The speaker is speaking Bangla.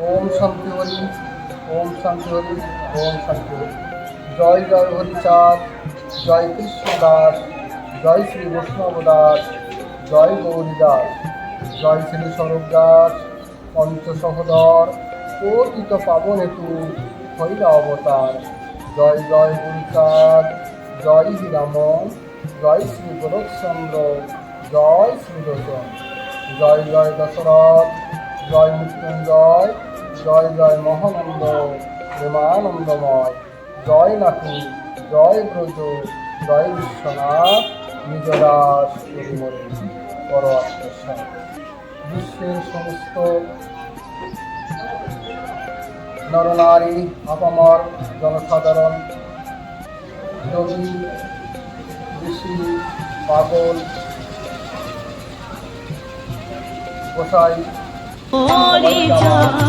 ওম শান্তি হরি, ওম শান্তি হরি, ওম শান্তি হরি। জয় জয় হরিচাঁদ, জয় কৃষ্ণ দাস, জয় শ্রী বৈষ্ণব দাস, জয় গৌরী দাস, জয় শ্রী স্বরূপ দাস, পঞ্চ সহদর পতিত পাবন হেতু হইলা অবতার। জয় জয় গুরুচাঁদ জয় হীরামন জয় শ্রী গোরখচন্দ্র জয় শ্রী রোচন জয় জয় দশরথ জয় মৃত্যুঞ্জয়, জয় জয় মহানন্দ, প্রেমানন্দময়, জয় নাটু জয় ব্রজ, জয় বিশ্বনাথ নিজদাস হরিমরি পর বিশ্বের সমস্ত নরনারী আপামর জনসাধারণ, যোগী, ঋষি, পাগল, গোসাই হরিচাঁদ